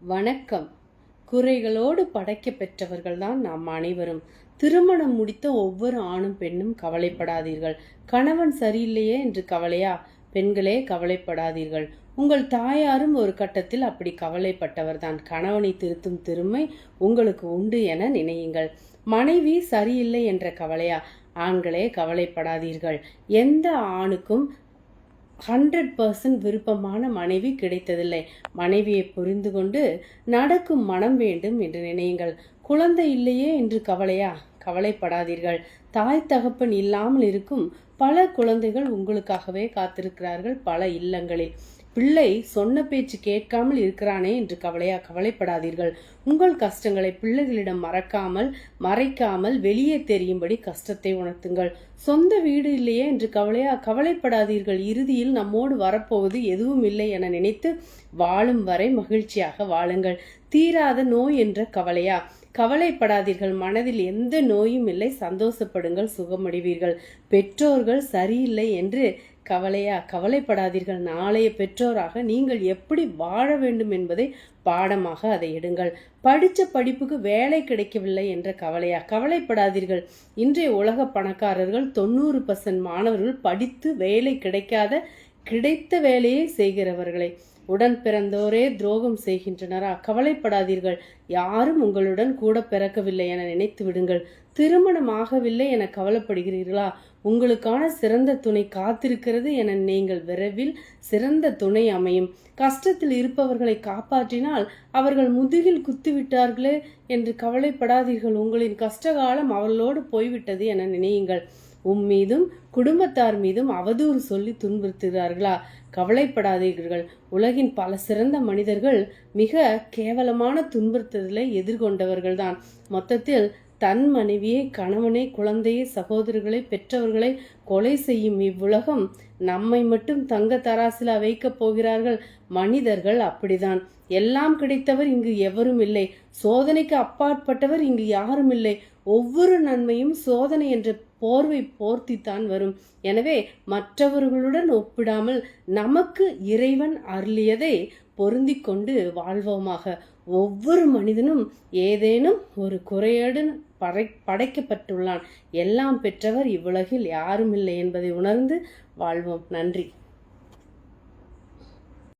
வணக்கம். குறைகளோடு படைக்க பெற்றவர்கள்தான் நாம் அனைவரும். திருமணம் முடித்த ஒவ்வொரு ஆணும் பெண்ணும் கவலைப்படாதீர்கள். கணவன் சரியில்லையே என்று கவலையா? பெண்களே கவலைப்படாதீர்கள். உங்கள் தாயாரும் ஒரு கட்டத்தில் அப்படி கவலைப்பட்டவர்தான். கணவனை திருத்தும் திறமை உங்களுக்கு உண்டு என நினையுங்கள். மனைவி சரியில்லை என்ற கவலையா? ஆண்களே கவலைப்படாதீர்கள். எந்த ஆணுக்கும் ஹண்ட்ரட் பர்சன்ட் விருப்பமான மனைவி கிடைத்ததில்லை. மனைவியை புரிந்து கொண்டு நடக்கும் மனம் வேண்டும் என்று நினையுங்கள். குழந்தை இல்லையே என்று கவலையா? கவலைப்படாதீர்கள். தாய் தகப்பன் இல்லாமல் இருக்கும் பல குழந்தைகள் உங்களுக்காகவே காத்திருக்கிறார்கள் பல இல்லங்களில். பிள்ளை சொன்ன பேச்சு கேட்காமல் இருக்கிறானே என்று கவலையா கவலைப்படாதீர்கள். உங்கள் கஷ்டங்களை பிள்ளைகளிடம் மறக்காமல் மறைக்காமல் வெளியே தெரியும்படி கஷ்டத்தை உணர்த்துங்கள். சொந்த வீடு இல்லையே என்று கவலையா கவலைப்படாதீர்கள். இறுதியில் நம்மோடு வரப்போவது எதுவும் இல்லை என நினைத்து வாழும் வரை மகிழ்ச்சியாக வாழுங்கள். தீராத நோய் என்ற கவலையா? கவலைப்படாதீர்கள். மனதில் எந்த நோயும் இல்லை. சந்தோஷப்படுங்கள். சுகமடைவீர்கள். பெற்றோர்கள் சரியில்லை என்று கவலையா? கவலைப்படாதீர்கள். நாளைய பெற்றோராக நீங்கள் எப்படி வாழ வேண்டும் என்பதை பாடமாக அதை எடுங்கள். படித்த படிப்புக்கு வேலை கிடைக்கவில்லை என்ற கவலையா? கவலைப்படாதீர்கள். இன்றைய உலக பணக்காரர்கள் தொண்ணூறு பர்சன்ட் மாணவர்கள் படித்து வேலை கிடைக்காத கிடைத்த வேலையை செய்கிறவர்களை. உடன் பிறந்தோரே துரோகம் செய்கின்றனரா? கவலைப்படாதீர்கள். யாரும் உங்களுடன் கூட பிறக்கவில்லை என நினைத்து விடுங்கள். திருமணம் ஆகவில்லை என கவலைப்படுகிறீர்களா? உங்களுக்கான சிறந்த துணை காத்திருக்கிறது என நீங்கள் விரைவில் சிறந்த துணை அமையும். கஷ்டத்தில் இருப்பவர்களை காப்பாற்றினால் அவர்கள் முதுகில் குத்திவிட்டார்களே என்று கவலைப்படாதீர்கள். உங்களின் கஷ்டகாலம் அவர்களோடு போய்விட்டது என நினையுங்கள். உம் மீதும் குடும்பத்தார் மீதும் அவதூறு சொல்லி துன்புறுத்துகிறார்களா? கவலைப்படாதீர்கள். உலகின் பல சிறந்த மனிதர்கள் மிக கேவலமான துன்புறுத்தலை எதிர்கொண்டவர்கள்தான். மொத்தத்தில் தன் மனைவியை கணவனை குழந்தையை சகோதரர்களை பெற்றவர்களை கொலை செய்யும் இவ்வுலகம் நம்மை மட்டும் தங்க தராசில வைக்கப் போகிறார்கள். மனிதர்கள் அப்படிதான். எல்லாம் கிடைத்தவர் இங்கு எவரும் இல்லை. சோதனைக்கு அப்பாற்பட்டவர் இங்கு யாரும் இல்லை. ஒவ்வொரு நன்மையும் சோதனை என்ற போர்வை போர்த்தித்தான் வரும். எனவே மற்றவர்களுடன் ஒப்பிடாமல் நமக்கு இறைவன் அருளியதை பொருந்தி கொண்டு வாழ்வோமாக. ஒவ்வொரு மனிதனும் ஏதேனும் ஒரு குறையோடு படை படைக்கப்பட்டுள்ளான். எல்லாம் பெற்றவர் இவ்வுலகில் யாரும் இல்லை என்பதை உணர்ந்து வாழ்வோம். நன்றி.